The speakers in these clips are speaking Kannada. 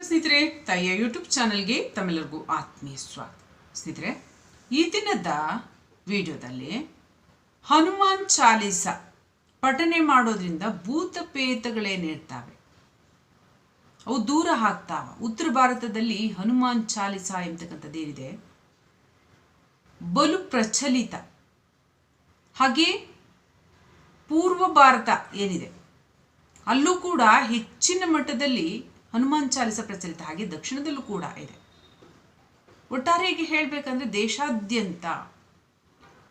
ಸ್ನೇಹಿತರೆ, ತಾಯಿಯ ಯೂಟ್ಯೂಬ್ ಚಾನಲ್ಗೆ ತಮ್ಮೆಲ್ಲರಿಗೂ ಆತ್ಮೀಯ ಸ್ವಾಗತ. ಸ್ನೇಹಿತರೆ, ಈ ದಿನದ ವಿಡಿಯೋದಲ್ಲಿ ಹನುಮಾನ್ ಚಾಲೀಸ ಪಠನೆ ಮಾಡೋದ್ರಿಂದ ಭೂತ ಪ್ರೇತಗಳೇನಿರ್ತಾವೆ ಅವು ದೂರ ಹಾಕ್ತಾವ ಉತ್ತರ ಭಾರತದಲ್ಲಿ ಹನುಮಾನ್ ಚಾಲೀಸ ಎಂಬತಕ್ಕಂಥದ್ದೇನಿದೆ ಬಲು ಪ್ರಚಲಿತ. ಹಾಗೆ ಪೂರ್ವ ಭಾರತ ಏನಿದೆ? ಅಲ್ಲೂ ಕೂಡ ಹೆಚ್ಚಿನ ಮಟ್ಟದಲ್ಲಿ ಹನುಮಾನ್ ಚಾಲಿಸ ಪ್ರಚಲಿತ ಹಾಗೆ ದಕ್ಷಿಣದಲ್ಲೂ ಕೂಡ ಇದೆ. ಒಟ್ಟಾರೆಯಾಗಿ ಹೇಳಬೇಕಂದ್ರೆ ದೇಶಾದ್ಯಂತ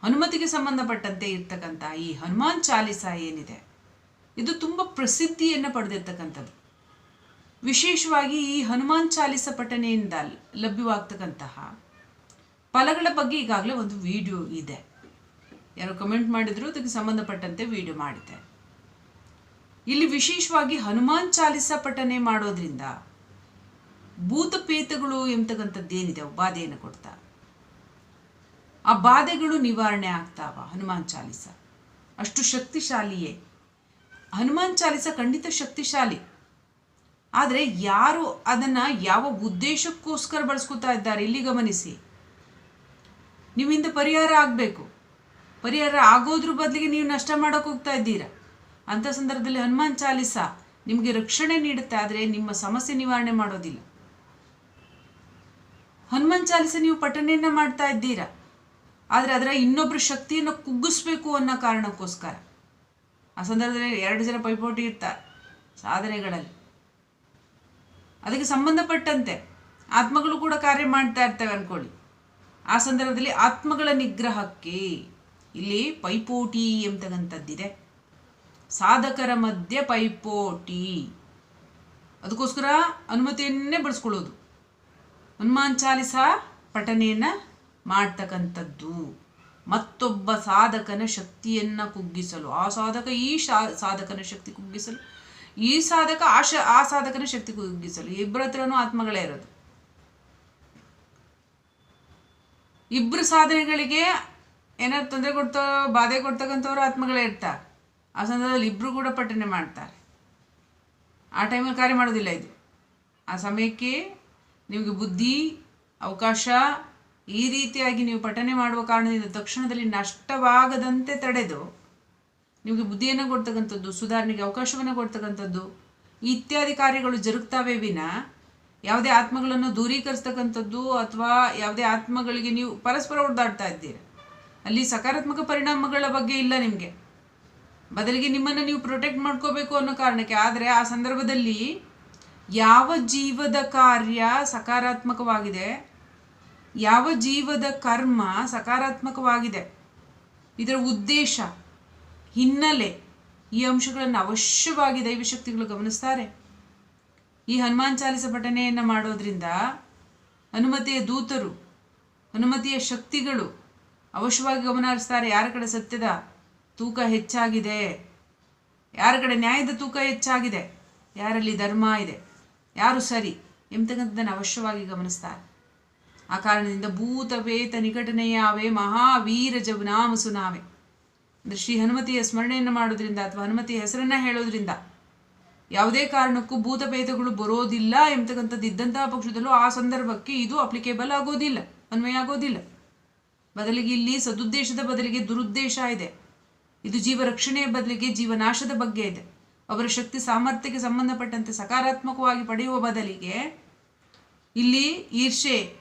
ಹನುಮತಿಗೆ ಸಂಬಂಧಪಟ್ಟಂತೆ ಇರ್ತಕ್ಕಂಥ ಈ ಹನುಮಾನ್ ಚಾಲಿಸ ಏನಿದೆ, ಇದು ತುಂಬ ಪ್ರಸಿದ್ಧಿಯನ್ನು ಪಡೆದಿರ್ತಕ್ಕಂಥದ್ದು. ವಿಶೇಷವಾಗಿ ಈ ಹನುಮಾನ್ ಚಾಲಿಸ ಪಠನೆಯಿಂದ ಲಭ್ಯವಾಗ್ತಕ್ಕಂತಹ ಫಲಗಳ ಬಗ್ಗೆ ಈಗಾಗಲೇ ಒಂದು ವಿಡಿಯೋ ಇದೆ. ಯಾರು ಕಮೆಂಟ್ ಮಾಡಿದ್ರು, ಅದಕ್ಕೆ ಸಂಬಂಧಪಟ್ಟಂತೆ ವಿಡಿಯೋ ಮಾಡಿದ್ದೆ. ಇಲ್ಲಿ ವಿಶೇಷವಾಗಿ ಹನುಮಾನ್ ಚಾಲಿಸ ಪಠನೆ ಮಾಡೋದ್ರಿಂದ ಭೂತಪೇತಗಳು ಎಂಬತಕ್ಕಂಥದ್ದೇನಿದೆ ಏನಿದೆ ಬಾಧೆಯನ್ನು ಕೊಡ್ತಾ. ಆ ಬಾಧೆಗಳು ನಿವಾರಣೆ ಆಗ್ತಾವ ಹನುಮಾನ್ ಚಾಲಿಸ. ಅಷ್ಟು ಶಕ್ತಿಶಾಲಿಯೇ. ಹನುಮಾನ್ ಚಾಲಿಸ ಖಂಡಿತ ಶಕ್ತಿಶಾಲಿ. ಆದರೆ ಯಾರು ಅದನ್ನು ಯಾವ ಉದ್ದೇಶಕ್ಕೋಸ್ಕರ ಬಳಸ್ಕೊತಾ ಇದ್ದಾರೆ ಇಲ್ಲಿ ಗಮನಿಸಿ. ನಿಮ್ಮಿಂದ ಪರಿಹಾರ ಆಗಬೇಕು. ಪರಿಹಾರ ಆಗೋದ್ರ ಬದಲಿಗೆ ನೀವು ನಷ್ಟ ಮಾಡೋಕೆ ಹೋಗ್ತಾ ಇದ್ದೀರಾ? ಅಂಥ ಸಂದರ್ಭದಲ್ಲಿ ಹನುಮಾನ್ ಚಾಲಿಸ ನಿಮಗೆ ರಕ್ಷಣೆ ನೀಡುತ್ತೆ ಆದರೆ ನಿಮ್ಮ ಸಮಸ್ಯೆ ನಿವಾರಣೆ ಮಾಡೋದಿಲ್ಲ. ಹನುಮಾನ್ ಚಾಲಿಸ ನೀವು ಪಠಣೆಯನ್ನ ಮಾಡ್ತಾ ಇದ್ದೀರಾ? ಆದರೆ ಅದರ ಇನ್ನೊಬ್ಬರ ಶಕ್ತಿಯನ್ನು ಕುಗ್ಗಿಸ್ಬೇಕು ಅನ್ನೋ ಕಾರಣಕ್ಕೋಸ್ಕರ. ಆ ಸಂದರ್ಭದಲ್ಲಿ ಎರಡು ಜನ ಪೈಪೋಟಿ ಇರ್ತಾರೆ ಸಾಧನೆಗಳಲ್ಲಿ. ಅದಕ್ಕೆ ಸಂಬಂಧಪಟ್ಟಂತೆ ಆತ್ಮಗಳು ಕೂಡ ಕಾರ್ಯ ಮಾಡ್ತಾ ಇರ್ತವೆ ಅನ್ಕೊಳ್ಳಿ. ಆ ಸಂದರ್ಭದಲ್ಲಿ ಆತ್ಮಗಳ ನಿಗ್ರಹಕ್ಕೆ ಇಲ್ಲಿ ಪೈಪೋಟಿ ಎಂಬತಕ್ಕಂಥದ್ದಿದೆ ಸಾಧಕರ ಮಧ್ಯೆ ಪೈಪೋಟಿ. ಅದಕ್ಕೋಸ್ಕರ ಅನುಮತಿಯನ್ನೇ ಬಳಸ್ಕೊಳ್ಳೋದು. ಹನುಮಾನ್ ಚಾಲಿಸ ಪಠನೆಯನ್ನು ಮಾಡ್ತಕ್ಕಂಥದ್ದು. ಮತ್ತೊಬ್ಬ ಸಾಧಕನ ಶಕ್ತಿಯನ್ನು ಕುಗ್ಗಿಸಲು. ಆ ಸಾಧಕ ಈ ಸಾಧಕನ ಶಕ್ತಿ ಕುಗ್ಗಿಸಲು. ಈ ಸಾಧಕ ಆ ಆ ಸಾಧಕನ ಶಕ್ತಿ ಕುಗ್ಗಿಸಲು. ಇಬ್ಬರ ಹತ್ರನೂ ಆತ್ಮಗಳೇ ಇರೋದು. ಇಬ್ಬರು ಸಾಧನೆಗಳಿಗೆ ಏನಾದ್ರು ತೊಂದರೆ ಕೊಡ್ತಾ, ಬಾಧೆ ಕೊಡ್ತಕ್ಕಂಥವ್ರು ಆತ್ಮಗಳೇ ಇರ್ತಾರೆ. ಆ ಸಂದರ್ಭದಲ್ಲಿ ಇಬ್ಬರು ಕೂಡ ಪಠನೆ ಮಾಡ್ತಾರೆ. ಆ ಟೈಮಲ್ಲಿ ಕಾರ್ಯ ಮಾಡೋದಿಲ್ಲ ಇದು. ಆ ಸಮಯಕ್ಕೆ ನಿಮಗೆ ಬುದ್ಧಿ, ಅವಕಾಶ ಈ ರೀತಿಯಾಗಿ ನೀವು ಪಠನೆ ಮಾಡುವ ಕಾರಣದಿಂದ ತಕ್ಷಣದಲ್ಲಿ ನಷ್ಟವಾಗದಂತೆ ತಡೆದು ನಿಮಗೆ ಬುದ್ಧಿಯನ್ನು ಕೊಡ್ತಕ್ಕಂಥದ್ದು, ಸುಧಾರಣೆಗೆ ಅವಕಾಶವನ್ನು ಕೊಡ್ತಕ್ಕಂಥದ್ದು, ಇತ್ಯಾದಿ ಕಾರ್ಯಗಳು ಜರುಗ್ತಾವೆ ವಿನ ಯಾವುದೇ ಆತ್ಮಗಳನ್ನು ದೂರೀಕರಿಸ್ತಕ್ಕಂಥದ್ದು ಅಥವಾ ಯಾವುದೇ ಆತ್ಮಗಳಿಗೆ ನೀವು ಪರಸ್ಪರ ಹೊಡೆದಾಡ್ತಾ ಇದ್ದೀರಿ. ಅಲ್ಲಿ ಸಕಾರಾತ್ಮಕ ಪರಿಣಾಮಗಳ ಬಗ್ಗೆ ಇಲ್ಲ ನಿಮಗೆ. ಬದಲಿಗೆ ನಿಮ್ಮನ್ನು ನೀವು ಪ್ರೊಟೆಕ್ಟ್ ಮಾಡ್ಕೋಬೇಕು ಅನ್ನೋ ಕಾರಣಕ್ಕೆ. ಆದರೆ ಆ ಸಂದರ್ಭದಲ್ಲಿ ಯಾವ ಜೀವದ ಕಾರ್ಯ ಸಕಾರಾತ್ಮಕವಾಗಿದೆ? ಯಾವ ಜೀವದ ಕರ್ಮ ಸಕಾರಾತ್ಮಕವಾಗಿದೆ? ಇದರ ಉದ್ದೇಶ, ಹಿನ್ನೆಲೆ ಈ ಅಂಶಗಳನ್ನು ಅವಶ್ಯವಾಗಿ ದೈವಶಕ್ತಿಗಳು ಗಮನಿಸ್ತಾರೆ. ಈ ಹನುಮಾನ್ ಚಾಲಿಸ ಪಠನೆಯನ್ನು ಮಾಡೋದ್ರಿಂದ ಹನುಮತಿಯ ದೂತರು, ಹನುಮತಿಯ ಶಕ್ತಿಗಳು ಅವಶ್ಯವಾಗಿ ಗಮನ ಹರಿಸ್ತಾರೆ. ಯಾರ ಕಡೆ ಸತ್ಯದ ತೂಕ ಹೆಚ್ಚಾಗಿದೆ. ಯಾರ ಕಡೆ ನ್ಯಾಯದ ತೂಕ ಹೆಚ್ಚಾಗಿದೆ? ಯಾರಲ್ಲಿ ಧರ್ಮ ಇದೆ? ಯಾರು ಸರಿ? ಎಂಬತಕ್ಕಂಥದ್ದನ್ನು ಅವಶ್ಯವಾಗಿ ಗಮನಿಸ್ತಾರೆ. ಆ ಕಾರಣದಿಂದ ಭೂತ, ವೇತ ನಿಕಟನೆಯಾವೆ ಮಹಾವೀರ ಜವನಾಮ ಸುನಾವೆ ಅಂದರೆ ಶ್ರೀ ಹನುಮತಿಯ ಸ್ಮರಣೆಯನ್ನು ಮಾಡೋದ್ರಿಂದ ಅಥವಾ ಹನುಮತಿಯ ಹೆಸರನ್ನು ಹೇಳೋದ್ರಿಂದ ಯಾವುದೇ ಕಾರಣಕ್ಕೂ ಭೂತಭೇದಗಳು ಬರೋದಿಲ್ಲ ಎಂಬತಕ್ಕಂಥದ್ದು ಇದ್ದಂತಹ ಪಕ್ಷದಲ್ಲೂ ಆ ಸಂದರ್ಭಕ್ಕೆ ಇದು ಅಪ್ಲಿಕೇಬಲ್ ಆಗೋದಿಲ್ಲ, ಅನ್ವಯ ಆಗೋದಿಲ್ಲ. ಬದಲಿಗೆ ಇಲ್ಲಿ ಸದುದ್ದೇಶದ ಬದಲಿಗೆ ದುರುದ್ದೇಶ ಇದೆ. ಇದು ಜೀವ ರಕ್ಷಣೆಯ ಬದಲಿಗೆ ಜೀವನಾಶದ ಬಗ್ಗೆ ಇದೆ. ಅವರ ಶಕ್ತಿ ಸಾಮರ್ಥ್ಯಕ್ಕೆ ಸಂಬಂಧಪಟ್ಟಂತೆ ಸಕಾರಾತ್ಮಕವಾಗಿ ಪಡೆಯುವ ಬದಲಿಗೆ ಇಲ್ಲಿ ಈರ್ಷೆ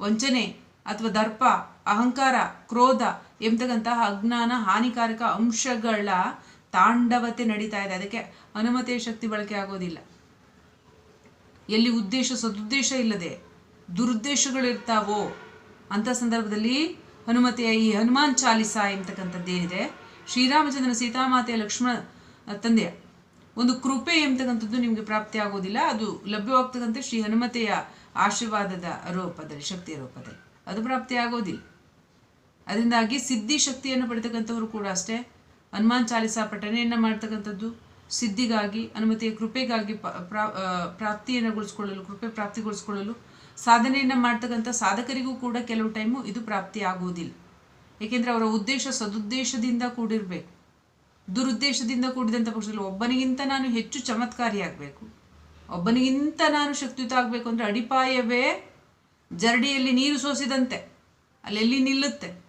ವಂಚನೆ ಅಥವಾ ದರ್ಪ, ಅಹಂಕಾರ, ಕ್ರೋಧ ಎಂಬತಕ್ಕಂತಹ ಅಜ್ಞಾನ ಹಾನಿಕಾರಕ ಅಂಶಗಳ ತಾಂಡವತೆ ನಡೀತಾ ಇದೆ. ಅದಕ್ಕೆ ಅನುಮತಿಯ ಶಕ್ತಿ ಬಳಕೆ ಆಗೋದಿಲ್ಲ. ಎಲ್ಲಿ ಉದ್ದೇಶ, ಸದುದ್ದೇಶ ಇಲ್ಲದೆ ದುರುದ್ದೇಶಗಳಿರ್ತಾವೋ ಅಂಥ ಸಂದರ್ಭದಲ್ಲಿ ಹನುಮತಿಯ ಈ ಹನುಮಾನ್ ಚಾಲಿಸ ಎಂಬತಕ್ಕಂಥದ್ದೇನಿದೆ ಶ್ರೀರಾಮಚಂದ್ರನ ಸೀತಾಮಾತೆಯ ಲಕ್ಷ್ಮಣ ತಂದೆಯ ಒಂದು ಕೃಪೆ ಎಂಬತಕ್ಕಂಥದ್ದು ನಿಮಗೆ ಪ್ರಾಪ್ತಿ ಆಗೋದಿಲ್ಲ. ಅದು ಲಭ್ಯವಾಗ್ತಕ್ಕಂಥ ಶ್ರೀ ಹನುಮತೆಯ ಆಶೀರ್ವಾದದ ರೂಪದಲ್ಲಿ, ಶಕ್ತಿಯ ರೂಪದಲ್ಲಿ. ಅದು ಪ್ರಾಪ್ತಿ ಆಗೋದಿಲ್ಲ. ಅದರಿಂದಾಗಿ ಸಿದ್ಧಿ ಶಕ್ತಿಯನ್ನು ಪಡೆತಕ್ಕಂಥವರು ಕೂಡ ಅಷ್ಟೇ. ಹನುಮಾನ್ ಚಾಲಿಸಾ ಪಠನೆಯನ್ನು ಮಾಡ್ತಕ್ಕಂಥದ್ದು, ಸಿದ್ಧಿಗಾಗಿ ಅನುಮತಿಯ ಕೃಪೆಗಾಗಿ ಪ್ರಾಪ್ತಿಯನ್ನು ಗೊಳಿಸ್ಕೊಳ್ಳಲು, ಕೃಪೆ ಪ್ರಾಪ್ತಿಗೊಳಿಸ್ಕೊಳ್ಳಲು ಸಾಧನೆಯನ್ನು ಮಾಡ್ತಕ್ಕಂಥ ಸಾಧಕರಿಗೂ ಕೂಡ ಕೆಲವು ಟೈಮು ಇದು ಪ್ರಾಪ್ತಿ ಆಗುವುದಿಲ್ಲ ಏಕೆಂದರೆ ಅವರ ಉದ್ದೇಶ ಸದುದ್ದೇಶದಿಂದ ಕೂಡಿರಬೇಕು. ದುರುದ್ದೇಶದಿಂದ ಕೂಡಿದಂಥ ಪಕ್ಷದಲ್ಲಿ ಒಬ್ಬನಿಗಿಂತ ನಾನು ಹೆಚ್ಚು ಚಮತ್ಕಾರಿಯಾಗಬೇಕು ಒಬ್ಬನಿಗಿಂತ ನಾನು ಶಕ್ತಿಯುತ ಆಗಬೇಕು ಅಂದರೆ ಅಡಿಪಾಯವೇ ಜರಡಿಯಲ್ಲಿ ನೀರು ಸೋಸಿದಂತೆ. ಅಲ್ಲೆಲ್ಲಿ ನಿಲ್ಲುತ್ತೆ?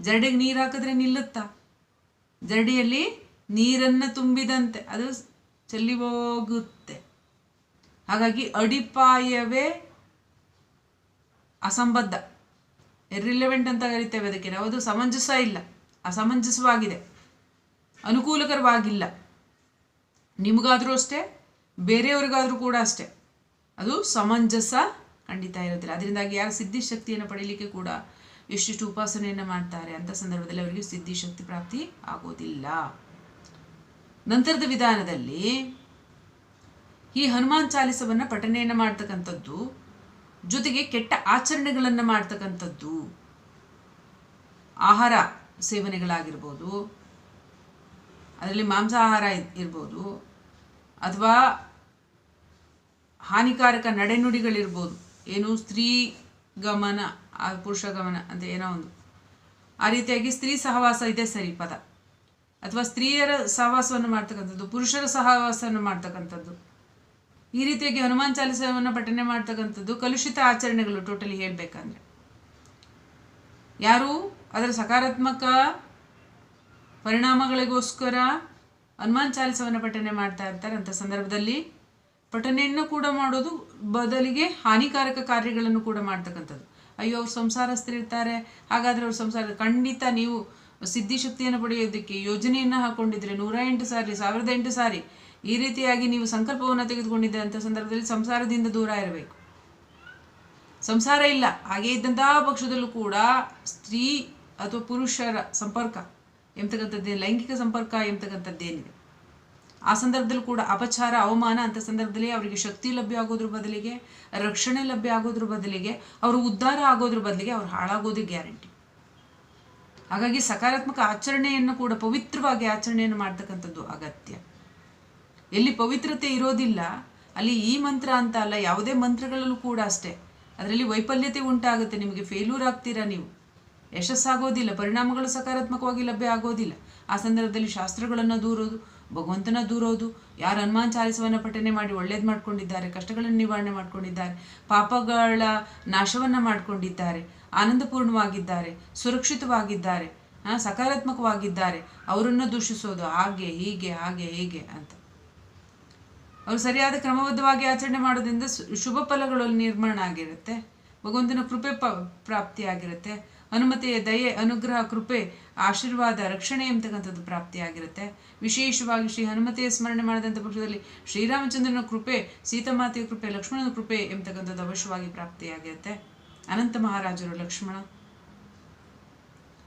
ಜರಡಿಗೆ ನೀರು ಹಾಕಿದ್ರೆ ನಿಲ್ಲುತ್ತಾ? ಜರಡಿಯಲ್ಲಿ ನೀರನ್ನು ತುಂಬಿದಂತೆ ಅದು ಚೆಲ್ಲಿ ಹೋಗುತ್ತೆ. ಹಾಗಾಗಿ ಅಡಿಪಾಯವೇ ಅಸಂಬದ್ಧ. ಇರ್ರಿಲೆವೆಂಟ್ ಅಂತ ಕರಿತೇವೆ ಅದಕ್ಕೆ. ನಾವು ಅದು ಸಮಂಜಸ ಇಲ್ಲ. ಅಸಮಂಜಸವಾಗಿದೆ. ಅನುಕೂಲಕರವಾಗಿಲ್ಲ. ನಿಮಗಾದರೂ ಅಷ್ಟೇ, ಬೇರೆಯವ್ರಿಗಾದರೂ ಕೂಡ ಅಷ್ಟೇ. ಅದು ಸಮಂಜಸ ಖಂಡಿತ ಇರೋದಿಲ್ಲ ಅದರಿಂದಾಗಿ ಯಾರು ಸಿದ್ಧಿಶಕ್ತಿಯನ್ನು ಪಡೀಲಿಕ್ಕೆ ಕೂಡ ಎಷ್ಟಿಷ್ಟು ಉಪಾಸನೆಯನ್ನು ಮಾಡ್ತಾರೆ ಅಂಥ ಸಂದರ್ಭದಲ್ಲಿ ಅವರಿಗೆ ಸಿದ್ಧಿಶಕ್ತಿ ಪ್ರಾಪ್ತಿ ಆಗೋದಿಲ್ಲ. ನಂತರದ ವಿಧಾನದಲ್ಲಿ ಈ ಹನುಮಾನ್ ಚಾಲಿಸವನ್ನು ಪಠನೆಯನ್ನು ಮಾಡ್ತಕ್ಕಂಥದ್ದು ಜೊತೆಗೆ ಕೆಟ್ಟ ಆಚರಣೆಗಳನ್ನು ಮಾಡ್ತಕ್ಕಂಥದ್ದು. ಆಹಾರ ಸೇವನೆಗಳಾಗಿರ್ಬೋದು. ಅದರಲ್ಲಿ ಮಾಂಸಾಹಾರ ಇರ್ಬೋದು. ಅಥವಾ ಹಾನಿಕಾರಕ ನಡೆನುಡಿಗಳಿರ್ಬೋದು. ಏನು ಸ್ತ್ರೀ ಗಮನ ಪುರುಷ ಗಮನ ಅಂತ ಏನೋ ಒಂದು. ಆ ರೀತಿಯಾಗಿ ಸ್ತ್ರೀ ಸಹವಾಸ ಇದೆ ಸರಿ ಪದ. ಅಥವಾ ಸ್ತ್ರೀಯರ ಸಹವಾಸವನ್ನು ಮಾಡ್ತಕ್ಕಂಥದ್ದು, ಪುರುಷರ ಸಹವಾಸವನ್ನು ಮಾಡ್ತಕ್ಕಂಥದ್ದು. ಈ ರೀತಿಯಾಗಿ ಹನುಮಾನ್ ಚಾಲಿಸವನ್ನು ಪಠನೆ ಮಾಡ್ತಕ್ಕಂಥದ್ದು ಕಲುಷಿತ ಆಚರಣೆಗಳು ಟೋಟಲಿ ಹೇಳಬೇಕಂದ್ರೆ ಯಾರು? ಅದರ ಸಕಾರಾತ್ಮಕ ಪರಿಣಾಮಗಳಿಗೋಸ್ಕರ ಹನುಮಾನ್ ಚಾಲಿಸವನ್ನು ಪಠನೆ ಮಾಡ್ತಾ ಇರ್ತಾರೆ ಅಂಥ ಸಂದರ್ಭದಲ್ಲಿ. ಪಠನೆಯನ್ನು ಕೂಡ ಮಾಡೋದು ಬದಲಿಗೆ ಹಾನಿಕಾರಕ ಕಾರ್ಯಗಳನ್ನು ಕೂಡ ಮಾಡ್ತಕ್ಕಂಥದ್ದು. ಅಯ್ಯೋ, ಅವ್ರು ಸಂಸಾರಸ್ಥರಿರ್ತಾರೆ ಹಾಗಾದರೆ ಅವ್ರ ಸಂಸಾರ, ಖಂಡಿತ ನೀವು ಸಿದ್ಧಿಶಕ್ತಿಯನ್ನು ಪಡೆಯೋದಕ್ಕೆ ಯೋಜನೆಯನ್ನು ಹಾಕೊಂಡಿದ್ರೆ ನೂರ ಎಂಟು ಸಾರಿ, ಸಾವಿರದ ಎಂಟು ಸಾರಿ ಈ ರೀತಿಯಾಗಿ ನೀವು ಸಂಕಲ್ಪವನ್ನು ತೆಗೆದುಕೊಂಡಿದ್ದಂಥ ಸಂದರ್ಭದಲ್ಲಿ ಸಂಸಾರದಿಂದ ದೂರ ಇರಬೇಕು. ಸಂಸಾರ ಇಲ್ಲ, ಹಾಗೆ ಇದ್ದಂತಹ ಪಕ್ಷದಲ್ಲೂ ಕೂಡ ಸ್ತ್ರೀ ಅಥವಾ ಪುರುಷರ ಸಂಪರ್ಕ ಎಂಬತಕ್ಕಂಥದ್ದೇ ಲೈಂಗಿಕ ಸಂಪರ್ಕ ಎಂಬತಕ್ಕಂಥದ್ದೇನಿದೆ. ಆ ಸಂದರ್ಭದಲ್ಲೂ ಕೂಡ ಅಪಚಾರ, ಅವಮಾನ ಅಂತ ಸಂದರ್ಭದಲ್ಲಿ ಅವರಿಗೆ ಶಕ್ತಿ ಲಭ್ಯ ಆಗೋದ್ರ ಬದಲಿಗೆ, ರಕ್ಷಣೆ ಲಭ್ಯ ಆಗೋದ್ರ ಬದಲಿಗೆ, ಅವರು ಉದ್ಧಾರ ಆಗೋದ್ರ ಬದಲಿಗೆ ಅವ್ರು ಹಾಳಾಗೋದೇ ಗ್ಯಾರಂಟಿ. ಹಾಗಾಗಿ ಸಕಾರಾತ್ಮಕ ಆಚರಣೆಯನ್ನು ಕೂಡ ಪವಿತ್ರವಾಗಿ ಆಚರಣೆಯನ್ನು ಮಾಡ್ತಕ್ಕಂಥದ್ದು ಅಗತ್ಯ. ಎಲ್ಲಿ ಪವಿತ್ರತೆ ಇರೋದಿಲ್ಲ, ಅಲ್ಲಿ ಈ ಮಂತ್ರ ಅಂತ ಅಲ್ಲ, ಯಾವುದೇ ಮಂತ್ರಗಳಲ್ಲೂ ಕೂಡ ಅಷ್ಟೇ. ಅದರಲ್ಲಿ ವೈಫಲ್ಯತೆ ಉಂಟಾಗುತ್ತೆ, ನಿಮಗೆ ಫೇಲ್ಯೂರ್ ಆಗ್ತೀರಾ ನೀವು. ಯಶಸ್ಸಾಗೋದಿಲ್ಲ, ಪರಿಣಾಮಗಳು ಸಕಾರಾತ್ಮಕವಾಗಿ ಲಭ್ಯ ಆಗೋದಿಲ್ಲ. ಆ ಸಂದರ್ಭದಲ್ಲಿ ಶಾಸ್ತ್ರಗಳನ್ನು ದೂರೋದು, ಭಗವಂತನ ದೂರೋದು, ಯಾರು ಹನುಮಾನ್ ಚಾಲಿಸವನ್ನು ಪಠನೆ ಮಾಡಿ ಒಳ್ಳೇದು ಮಾಡ್ಕೊಂಡಿದ್ದಾರೆ, ಕಷ್ಟಗಳನ್ನು ನಿವಾರಣೆ ಮಾಡ್ಕೊಂಡಿದ್ದಾರೆ, ಪಾಪಗಳ ನಾಶವನ್ನು ಮಾಡ್ಕೊಂಡಿದ್ದಾರೆ, ಆನಂದಪೂರ್ಣವಾಗಿದ್ದಾರೆ, ಸುರಕ್ಷಿತವಾಗಿದ್ದಾರೆ ಸಕಾರಾತ್ಮಕವಾಗಿದ್ದಾರೆ, ಅವರನ್ನು ದೂಷಿಸೋದು, ಹಾಗೆ, ಹೀಗೆ ಹಾಗೆ, ಹೀಗೆ ಅಂತ. ಅವರು ಸರಿಯಾದ ಕ್ರಮಬದ್ಧವಾಗಿ ಆಚರಣೆ ಮಾಡೋದ್ರಿಂದ ಶುಭ ಫಲಗಳು ನಿರ್ಮಾಣ ಆಗಿರುತ್ತೆ. ಭಗವಂತನ ಕೃಪೆ ಪ ಪ್ರಾಪ್ತಿಯಾಗಿರುತ್ತೆ. ಅನುಮತಿಯ ದಯೆ, ಅನುಗ್ರಹ, ಕೃಪೆ, ಆಶೀರ್ವಾದ, ರಕ್ಷಣೆ ಎಂಬತಕ್ಕಂಥದ್ದು ಪ್ರಾಪ್ತಿಯಾಗಿರುತ್ತೆ. ವಿಶೇಷವಾಗಿ ಶ್ರೀ ಹನುಮತಿಯ ಸ್ಮರಣೆ ಮಾಡಿದಂಥ ಪಕ್ಷದಲ್ಲಿ ಶ್ರೀರಾಮಚಂದ್ರನ ಕೃಪೆ, ಸೀತಾಮಾತೆಯ ಕೃಪೆ, ಲಕ್ಷ್ಮಣನ ಕೃಪೆ ಎಂಬತಕ್ಕಂಥದ್ದು ಅವಶ್ಯವಾಗಿ ಪ್ರಾಪ್ತಿಯಾಗಿರುತ್ತೆ. ಅನಂತ ಮಹಾರಾಜರು ಲಕ್ಷ್ಮಣ,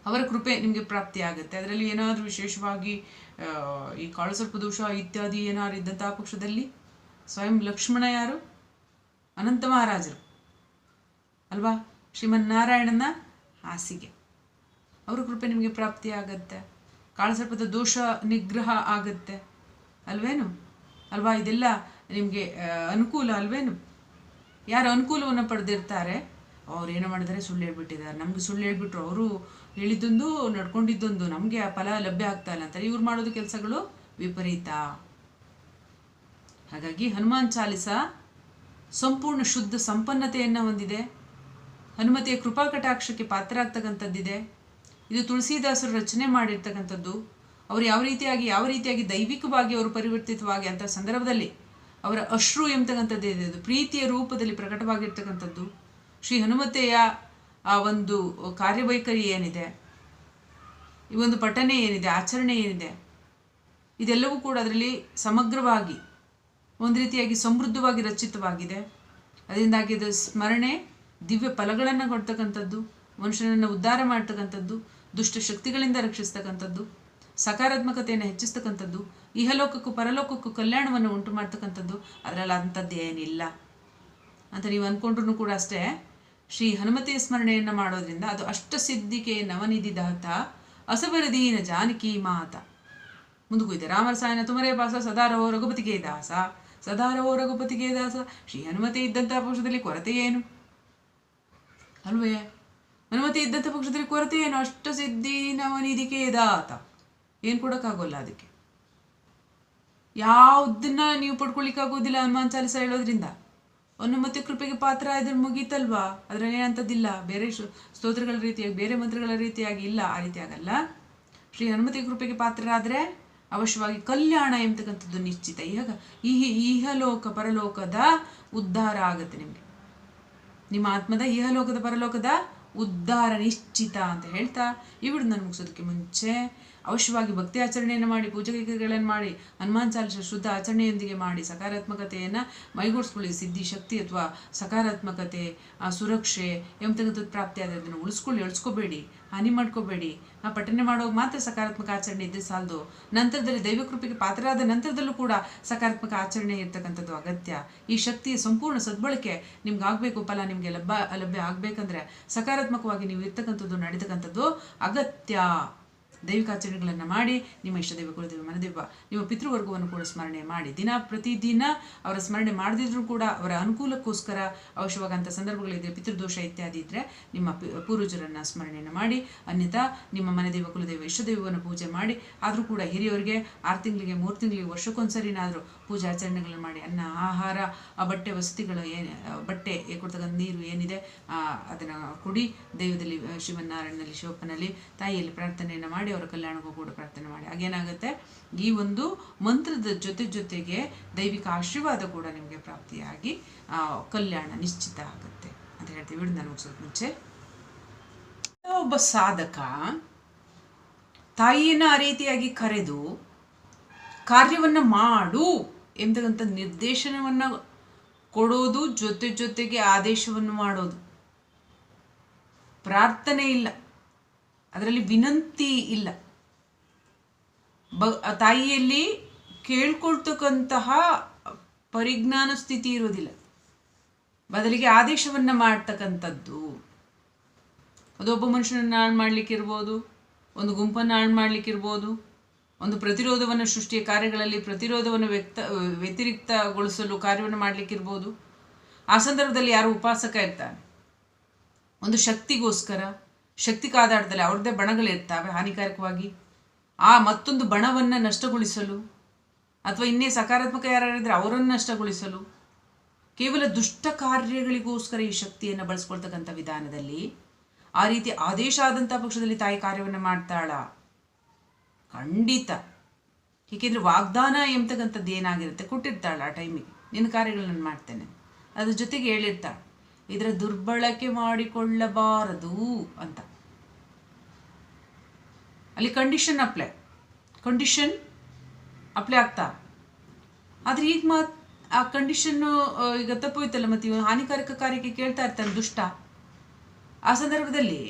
ಅವರ ಕೃಪೆ ನಿಮಗೆ ಪ್ರಾಪ್ತಿಯಾಗುತ್ತೆ. ಅದರಲ್ಲಿ ಏನಾದರೂ ವಿಶೇಷವಾಗಿ ಈ ಕಾಳಸರ್ಪ ದೋಷ ಇತ್ಯಾದಿ ಏನಾರು ಇದ್ದಂತಹ ಪಕ್ಷದಲ್ಲಿ ಸ್ವಯಂ ಲಕ್ಷ್ಮಣ ಯಾರು? ಅನಂತ ಮಹಾರಾಜರು. ಅಲ್ವಾ? ಶ್ರೀಮನ್ನಾರಾಯಣನ ಹಾಸಿಗೆ. ಅವರ ಕೃಪೆ ನಿಮಗೆ ಪ್ರಾಪ್ತಿಯಾಗತ್ತೆ ಕಾಳಸರ್ಪದ ದೋಷ ನಿಗ್ರಹ ಆಗತ್ತೆ. ಅಲ್ವೇನು? ಅಲ್ವಾ? ಇದೆಲ್ಲ ನಿಮಗೆ ಅನುಕೂಲ ಅಲ್ವೇನು? ಯಾರು ಅನುಕೂಲವನ್ನು ಪಡೆದಿರ್ತಾರೆ? ಅವ್ರು ಏನು ಮಾಡಿದರೆ? ಸುಳ್ಳು ಹೇಳ್ಬಿಟ್ಟಿದ್ದಾರೆ. ನಮಗೆ ಸುಳ್ಳು ಹೇಳ್ಬಿಟ್ರು. ಅವರು ಹೇಳಿದ್ದೊಂದು, ನಡ್ಕೊಂಡಿದ್ದೊಂದು, ನಮಗೆ ಆ ಫಲ ಲಭ್ಯ ಆಗ್ತಾ ಇಲ್ಲ ಅಂತಾರೆ. ಇವ್ರು ಮಾಡೋದು ಕೆಲಸಗಳು ವಿಪರೀತ. ಹಾಗಾಗಿ ಹನುಮಾನ್ ಚಾಲಿಸ ಸಂಪೂರ್ಣ ಶುದ್ಧ ಸಂಪನ್ನತೆಯನ್ನು ಹೊಂದಿದೆ. ಹನುಮತಿಯ ಕೃಪಾ ಕಟಾಕ್ಷಕ್ಕೆ ಪಾತ್ರ ಆಗ್ತಕ್ಕಂಥದ್ದಿದೆ ಇದು ತುಳಸಿದಾಸರು ರಚನೆ ಮಾಡಿರ್ತಕ್ಕಂಥದ್ದು. ಅವರು ಯಾವ ರೀತಿಯಾಗಿ ಯಾವ ರೀತಿಯಾಗಿ ದೈವಿಕವಾಗಿ ಅವರು ಪರಿವರ್ತಿತವಾಗಿ ಅಂತ ಸಂದರ್ಭದಲ್ಲಿ ಅವರ ಅಶ್ರು ಎಂಬತಕ್ಕಂಥದ್ದು ಅದು ಪ್ರೀತಿಯ ರೂಪದಲ್ಲಿ ಪ್ರಕಟವಾಗಿರ್ತಕ್ಕಂಥದ್ದು. ಶ್ರೀ ಹನುಮತೆಯ ಆ ಒಂದು ಕಾರ್ಯವೈಖರಿ ಏನಿದೆ? ಈ ಒಂದು ಪಠನೆ ಏನಿದೆ? ಆಚರಣೆ ಏನಿದೆ? ಇದೆಲ್ಲವೂ ಕೂಡ ಅದರಲ್ಲಿ ಸಮಗ್ರವಾಗಿ, ಒಂದು ರೀತಿಯಾಗಿ ಸಮೃದ್ಧವಾಗಿ ರಚಿತವಾಗಿದೆ. ಅದರಿಂದಾಗಿ ಇದು ಸ್ಮರಣೆ, ದಿವ್ಯ ಫಲಗಳನ್ನು ಕೊಡ್ತಕ್ಕಂಥದ್ದು, ಮನುಷ್ಯನನ್ನು ಉದ್ಧಾರ ಮಾಡ್ತಕ್ಕಂಥದ್ದು, ದುಷ್ಟ ಶಕ್ತಿಗಳಿಂದ ರಕ್ಷಿಸ್ತಕ್ಕಂಥದ್ದು, ಸಕಾರಾತ್ಮಕತೆಯನ್ನು ಹೆಚ್ಚಿಸ್ತಕ್ಕಂಥದ್ದು, ಇಹಲೋಕಕ್ಕೂ ಪರಲೋಕಕ್ಕೂ ಕಲ್ಯಾಣವನ್ನು ಉಂಟು ಮಾಡ್ತಕ್ಕಂಥದ್ದು ಅದರಲ್ಲಿ ಅಂಥದ್ದೇನಿಲ್ಲ ಅಂತ ನೀವು ಅಂದ್ಕೊಂಡ್ರು ಕೂಡ ಅಷ್ಟೇ ಶ್ರೀ ಹನುಮತಿಯ ಸ್ಮರಣೆಯನ್ನು ಮಾಡೋದ್ರಿಂದ ಅದು ಅಷ್ಟಸಿದ್ಧಿಕೆ ನವನಿಧಿ ದಾತ, ಅಸಬರದೀನ ಜಾನಕಿ ಮಾತ. ಮುಂದಕ್ಕೂ ಇದೆ. ರಾಮರಸಾಯನ ತುಮರೇ ಪಾಸ, ಸದಾರವೋ ರಘುಪತಿಗೆ ದಾಸ, ಸದಾರವೋ ರಘುಪತಿಗೆ ದಾಸ, ಶ್ರೀ ಹನುಮತಿ ಇದ್ದಂಥ ಪಕ್ಷದಲ್ಲಿ ಕೊರತೆ ಏನು? ಅಲ್ವೇ? ಹನುಮತಿ ಇದ್ದಂಥ ಪಕ್ಷದಲ್ಲಿ ಕೊರತೆ ಏನು? ಅಷ್ಟಸಿದ್ಧಿ ನವನಿಧಿಕೆ ದಾತ. ಏನು ಕೊಡೋಕ್ಕಾಗೋಲ್ಲ ಅದಕ್ಕೆ? ಯಾವುದನ್ನ ನೀವು ಪಡ್ಕೊಳ್ಳಿಕ್ಕಾಗೋದಿಲ್ಲ ಹನುಮಾನ್ ಚಾಲಿಸ ಹೇಳೋದ್ರಿಂದ. ಮತ್ತೆ ಕೃಪೆಗೆ ಪಾತ್ರ ಇದ್ರೆ ಮುಗೀತಲ್ವಾ? ಅದರಲ್ಲಿ ಏನಂತದ್ದಿಲ್ಲ ಬೇರೆ ಸ್ತೋತ್ರಗಳ ರೀತಿಯಾಗಿ, ಬೇರೆ ಮಂತ್ರಗಳ ರೀತಿಯಾಗಿ ಇಲ್ಲ, ಆ ರೀತಿ ಆಗಲ್ಲ ಶ್ರೀ ಹನುಮತಿ ಕೃಪೆಗೆ ಪಾತ್ರರಾದರೆ ಅವಶ್ಯವಾಗಿ ಕಲ್ಯಾಣ ಎಂಬತಕ್ಕಂಥದ್ದು ನಿಶ್ಚಿತ. ಈಗ ಈ ಇಹಲೋಕ ಪರಲೋಕದ ಉದ್ಧಾರ ಆಗುತ್ತೆ ನಿಮಗೆ. ನಿಮ್ಮ ಆತ್ಮದ ಇಹಲೋಕದ ಪರಲೋಕದ ಉದ್ಧಾರ ನಿಶ್ಚಿತ ಅಂತ ಹೇಳ್ತಾ, ಈ ನಾನು ಮುಗಿಸೋದಕ್ಕೆ ಮುಂಚೆ ಅವಶ್ಯವಾಗಿ ಭಕ್ತಿ ಆಚರಣೆಯನ್ನು ಮಾಡಿ ಪೂಜೆಗಳನ್ನು ಮಾಡಿ, ಹನುಮಾನ್ ಚಾಲಿಸ ಶುದ್ಧ ಆಚರಣೆಯೊಂದಿಗೆ ಮಾಡಿ ಸಕಾರಾತ್ಮಕತೆಯನ್ನು ಮೈಗೂಡಿಸ್ಕೊಳ್ಳಿ. ಸಿದ್ಧಿ, ಶಕ್ತಿ ಅಥವಾ ಸಕಾರಾತ್ಮಕತೆ ಸುರಕ್ಷೆ ಎಂಬತಕ್ಕಂಥದ್ದು ಆದರೆ ಅದನ್ನು ಉಳಿಸ್ಕೊಳ್ಳಿ ಎಳ್ಸ್ಕೋಬೇಡಿ ಹಾನಿ ಮಾಡ್ಕೋಬೇಡಿ. ಆ ಪಠನೆ ಮಾಡುವಾಗ ಮಾತ್ರ ಸಕಾರಾತ್ಮಕ ಆಚರಣೆ ಇದ್ದರೆ ಸಾಲದು. ನಂತರದಲ್ಲಿ ದೈವಕೃಪೆಗೆ ಪಾತ್ರರಾದ ನಂತರದಲ್ಲೂ ಕೂಡ ಸಕಾರಾತ್ಮಕ ಆಚರಣೆ ಇರ್ತಕ್ಕಂಥದ್ದು ಅಗತ್ಯ. ಈ ಶಕ್ತಿಯ ಸಂಪೂರ್ಣ ಸದ್ಬಳಕೆ ನಿಮ್ಗೆ ಆಗಬೇಕು ಫಲ ನಿಮಗೆ ಲಭ್ಯ ಲಭ್ಯ ಆಗಬೇಕಂದ್ರೆ ಸಕಾರಾತ್ಮಕವಾಗಿ ನೀವು ಇರ್ತಕ್ಕಂಥದ್ದು, ನಡೀತಕ್ಕಂಥದ್ದು ಅಗತ್ಯ. ದೈವಿಕಾಚರಣೆಗಳನ್ನು ಮಾಡಿ, ನಿಮ್ಮ ಇಷ್ಟ ದೈವ, ಕುಲದೇವ, ಮನದೇವ, ನಿಮ್ಮ ಪಿತೃವರ್ಗವನ್ನು ಕೂಡ ಸ್ಮರಣೆ ಮಾಡಿ. ದಿನ ಪ್ರತಿದಿನ ಅವರ ಸ್ಮರಣೆ ಮಾಡದಿದ್ರೂ ಕೂಡ ಅವರ ಅನುಕೂಲಕ್ಕೋಸ್ಕರ ಅವಶ್ಯವಾಗಂಥ ಸಂದರ್ಭಗಳಿದ್ರೆ, ಪಿತೃದೋಷ ಇತ್ಯಾದಿ ಇದ್ದರೆ ನಿಮ್ಮ ಪೂರ್ವಜರನ್ನು ಸ್ಮರಣೆಯನ್ನು ಮಾಡಿ, ಅನ್ಯಥಾ ನಿಮ್ಮ ಮನೆದೇವ, ಕುಲದೇವ, ಇಷ್ಟ ದೈವವನ್ನು ಪೂಜೆ ಮಾಡಿ, ಆದರೂ ಕೂಡ ಹಿರಿಯವರಿಗೆ ಆರು ತಿಂಗಳಿಗೆ, ಮೂರು ತಿಂಗಳಿಗೆ, ವರ್ಷಕ್ಕೊಂದ್ಸರಿನಾದರೂ ಪೂಜೆ ಆಚರಣೆಗಳನ್ನು ಮಾಡಿ. ಅನ್ನ, ಆಹಾರ ಬಟ್ಟೆ ವಸತಿಗಳು ಏನು ಬಟ್ಟೆ ಕೊಡ್ತಕ್ಕಂಥ ನೀರು ಏನಿದೆ ಅದನ್ನು ಕುಡಿ, ದೈವದಲ್ಲಿ, ಶಿವನಾರಾಯಣನಲ್ಲಿ, ಶಿವಪ್ಪನಲ್ಲಿ ತಾಯಿಯಲ್ಲಿ ಪ್ರಾರ್ಥನೆಯನ್ನು ಮಾಡಿ ಅವರ ಕಲ್ಯಾಣಕ್ಕೂ ಕೂಡ ಪ್ರಾರ್ಥನೆ ಮಾಡಿ. ಹಾಗೇನಾಗುತ್ತೆ? ಈ ಒಂದು ಮಂತ್ರದ ಜೊತೆ ಜೊತೆಗೆ ದೈವಿಕ ಆಶೀರ್ವಾದ ಕೂಡ ನಿಮಗೆ ಪ್ರಾಪ್ತಿಯಾಗಿ ಕಲ್ಯಾಣ ನಿಶ್ಚಿತ ಆಗುತ್ತೆ ಅಂತ ಹೇಳ್ತೀವಿ. ವಿಡಿಯೋ ನಾನು ಮುಗಿಸೋದು ಮುಂಚೆ. ಒಬ್ಬ ಸಾಧಕ ತಾಯಿಯನ್ನ ಆ ರೀತಿಯಾಗಿ ಕರೆದು ಕಾರ್ಯವನ್ನು ಮಾಡು ಎಂಬತಕ್ಕಂಥ ನಿರ್ದೇಶನವನ್ನು ಕೊಡೋದು, ಜೊತೆ ಜೊತೆಗೆ ಆದೇಶವನ್ನು ಮಾಡೋದು. ಪ್ರಾರ್ಥನೆ ಇಲ್ಲ. ಅದರಲ್ಲಿ ವಿನಂತಿ ಇಲ್ಲ. ಬ ತಾಯಿಯಲ್ಲಿ ಕೇಳ್ಕೊಳ್ತಕ್ಕಂತಹ ಪರಿಜ್ಞಾನ ಸ್ಥಿತಿ ಇರೋದಿಲ್ಲ ಬದಲಿಗೆ ಆದೇಶವನ್ನು ಮಾಡ್ತಕ್ಕಂಥದ್ದು. ಅದು ಒಬ್ಬ ಮನುಷ್ಯನನ್ನು ಹಾಳು ಮಾಡಲಿಕ್ಕಿರ್ಬೋದು, ಒಂದು ಗುಂಪನ್ನು ಹಾಳು ಮಾಡಲಿಕ್ಕಿರ್ಬೋದು, ಒಂದು ಪ್ರತಿರೋಧವನ್ನು ಸೃಷ್ಟಿಯ ಕಾರ್ಯಗಳಲ್ಲಿ ಪ್ರತಿರೋಧವನ್ನು ವ್ಯಕ್ತ, ವ್ಯತಿರಿಕ್ತಗೊಳಿಸಲು ಕಾರ್ಯವನ್ನು ಮಾಡಲಿಕ್ಕಿರ್ಬೋದು. ಆ ಸಂದರ್ಭದಲ್ಲಿ ಯಾರು ಉಪಾಸಕ ಇರ್ತಾನೆ? ಒಂದು ಶಕ್ತಿಗೋಸ್ಕರ ಶಕ್ತಿ ಕಾದಾಟದಲ್ಲಿ ಅವ್ರದ್ದೇ ಬಣಗಳಿರ್ತಾವೆ ಹಾನಿಕಾರಕವಾಗಿ. ಆ ಮತ್ತೊಂದು ಬಣವನ್ನು ನಷ್ಟಗೊಳಿಸಲು ಅಥವಾ ಇನ್ನೇ ಸಕಾರಾತ್ಮಕ ಯಾರಿದ್ರೆ ಅವರನ್ನು ನಷ್ಟಗೊಳಿಸಲು ಕೇವಲ ದುಷ್ಟ ಕಾರ್ಯಗಳಿಗೋಸ್ಕರ ಈ ಶಕ್ತಿಯನ್ನು ಬಳಸ್ಕೊಳ್ತಕ್ಕಂಥ ವಿಧಾನದಲ್ಲಿ ಆ ರೀತಿ ಆದೇಶ ಆದಂಥ ಪಕ್ಷದಲ್ಲಿ ತಾಯಿ ಕಾರ್ಯವನ್ನು ಮಾಡ್ತಾಳ. ಖಂಡಿತ. ಏಕೆಂದರೆ ವಾಗ್ದಾನ ಎಂಬತಕ್ಕಂಥದ್ದು ಏನಾಗಿರುತ್ತೆ, ಕೊಟ್ಟಿರ್ತಾಳೆ ಆ ಟೈಮಿಗೆ ನಿನ್ನ ಕಾರ್ಯಗಳನ್ನು ಮಾಡ್ತೇನೆ. ಅದ್ರ ಜೊತೆಗೆ ಹೇಳಿರ್ತಾಳೆ. ಇದರ ದುರ್ಬಳಕೆ ಮಾಡಿಕೊಳ್ಳಬಾರದು ಅಂತ. ಅಲ್ಲಿ ಕಂಡೀಷನ್ ಅಪ್ಲೈ ಕಂಡೀಷನ್ ಅಪ್ಲೈ ಆಗ್ತಾ. ಆದರೆ ಈಗ ಮಾತ್, ಆ ಕಂಡೀಷನ್ನು ಈಗ ತಪ್ಪೋಯ್ತಲ್ಲ ಮತ್ತೆ ಇವನು ಹಾನಿಕಾರಕ ಕಾರ್ಯಕ್ಕೆ ಕೇಳ್ತಾ ಇರ್ತಾನೆ ದುಷ್ಟ. ಆ ಸಂದರ್ಭದಲ್ಲಿ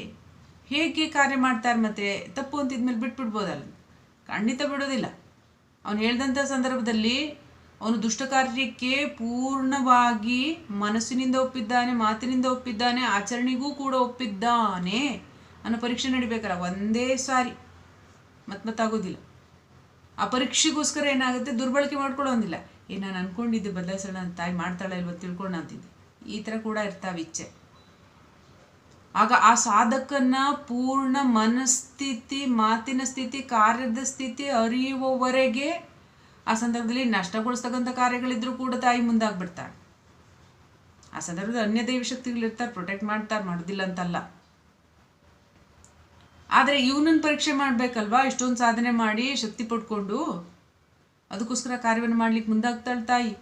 ಹೇಗೆ ಕಾರ್ಯ ಮಾಡ್ತಾರೆ ಮತ್ತೆ ತಪ್ಪು ಅಂತಿದ್ಮೇಲೆ ಬಿಟ್ಬಿಡ್ಬೋದಲ್ಲ. ಖಂಡಿತ ಬಿಡೋದಿಲ್ಲ. ಅವನು ಹೇಳ್ದಂಥ ಸಂದರ್ಭದಲ್ಲಿ ಅವನು ದುಷ್ಟಕಾರ್ಯಕ್ಕೆ ಪೂರ್ಣವಾಗಿ ಮನಸ್ಸಿನಿಂದ ಒಪ್ಪಿದ್ದಾನೆ, ಮಾತಿನಿಂದ ಒಪ್ಪಿದ್ದಾನೆ, ಆಚರಣೆಗೂ ಕೂಡ ಒಪ್ಪಿದ್ದಾನೆ. ಅನ್ನೋ ಪರೀಕ್ಷೆ ನಡಿಬೇಕಲ್ಲ ಒಂದೇ ಸಾರಿ. ಮತ್ ಮತ್ತಾಗೋದಿಲ್ಲ ಆ ಪರೀಕ್ಷೆಗೋಸ್ಕರ ಏನಾಗುತ್ತೆ? ದುರ್ಬಳಕೆ ಮಾಡ್ಕೊಳ್ಳೋದಿಲ್ಲ ಏ, ನಾನು ಅನ್ಕೊಂಡಿದ್ದೆ ಬದಲಾಯಿಸೋಣ ನನ್ನ ತಾಯಿ ಮಾಡ್ತಾಳೆ ಇಲ್ವ ತಿಳ್ಕೊಂಡು ಅಂತಿದ್ದೆ. ಈ ಥರ ಕೂಡ ಇರ್ತಾವೆ ಇಚ್ಛೆ. ಆಗ ಆ ಸಾಧಕನ ಪೂರ್ಣ ಮನಸ್ಥಿತಿ, ಮಾತಿನ ಸ್ಥಿತಿ, ಕಾರ್ಯದ ಸ್ಥಿತಿ ಅರಿಯುವವರೆಗೆ ಆ ಸಂದರ್ಭದಲ್ಲಿ ನಷ್ಟಗೊಳಿಸ್ತಕ್ಕಂಥ ಕಾರ್ಯಗಳಿದ್ರೂ ಕೂಡ ತಾಯಿ ಮುಂದಾಗ್ಬಿಡ್ತಾಳೆ. ಆ ಸಂದರ್ಭದಲ್ಲಿ ಅನ್ಯ ದೈವ ಶಕ್ತಿಗಳಿರ್ತಾರೆ ಪ್ರೊಟೆಕ್ಟ್ ಮಾಡ್ತಾರೆ, ಮಾಡೋದಿಲ್ಲ ಅಂತಲ್ಲ. ಆದರೆ ಇವನನ್ನು ಪರೀಕ್ಷೆ ಮಾಡಬೇಕಲ್ವಾ? ಇಷ್ಟೊಂದು ಸಾಧನೆ ಮಾಡಿ ಶಕ್ತಿ ಪಡ್ಕೊಂಡು ಅದಕ್ಕೋಸ್ಕರ ಕಾರ್ಯವನ್ನು ಮಾಡ್ಲಿಕ್ಕೆ ಮುಂದಾಗ್ತಾಳೆ ತಾಯಿ.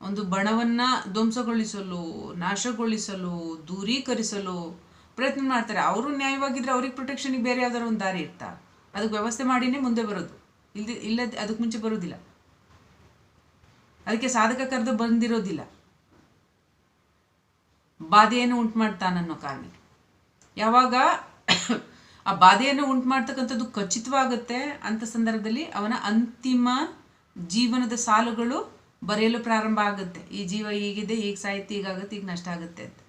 ಒಂದು ಬಣವನ್ನು ಧ್ವಂಸಗೊಳಿಸಲು, ನಾಶಗೊಳಿಸಲು, ದೂರೀಕರಿಸಲು ಪ್ರಯತ್ನ ಮಾಡ್ತಾರೆ. ಅವರು ನ್ಯಾಯವಾಗಿದ್ರೆ ಅವ್ರಿಗೆ ಪ್ರೊಟೆಕ್ಷನಿಗೆ ಬೇರೆ ಯಾವ್ದಾದ್ರು ಒಂದು ದಾರಿ ಇರ್ತಾ. ಅದಕ್ಕೆ ವ್ಯವಸ್ಥೆ ಮಾಡಿನೇ ಮುಂದೆ ಬರೋದು. ಇಲ್ದಿ ಇಲ್ಲದ ಅದಕ್ಕೆ ಮುಂಚೆ ಬರೋದಿಲ್ಲ. ಅದಕ್ಕೆ ಸಾಧಕ ಕರೆದು ಬಂದಿರೋದಿಲ್ಲ. ಬಾಧೆಯನ್ನು ಉಂಟು ಮಾಡ್ತಾನನ್ನೋ ಕಾರಣಕ್ಕೆ ಯಾವಾಗ ಆ ಬಾಧೆಯನ್ನು ಉಂಟು ಮಾಡ್ತಕ್ಕಂಥದ್ದು ಖಚಿತವಾಗುತ್ತೆ ಅಂತ ಸಂದರ್ಭದಲ್ಲಿ ಅವನ ಅಂತಿಮ ಜೀವನದ ಸಾಲುಗಳು ಬರೆಯಲು ಪ್ರಾರಂಭ ಆಗುತ್ತೆ. ಈ ಜೀವ ಹೀಗಿದೆ ಈಗ ಸಾಹಿತ್ಯ ಹೀಗಾಗುತ್ತೆ ಈಗ ನಷ್ಟ ಆಗುತ್ತೆ ಅಂತ.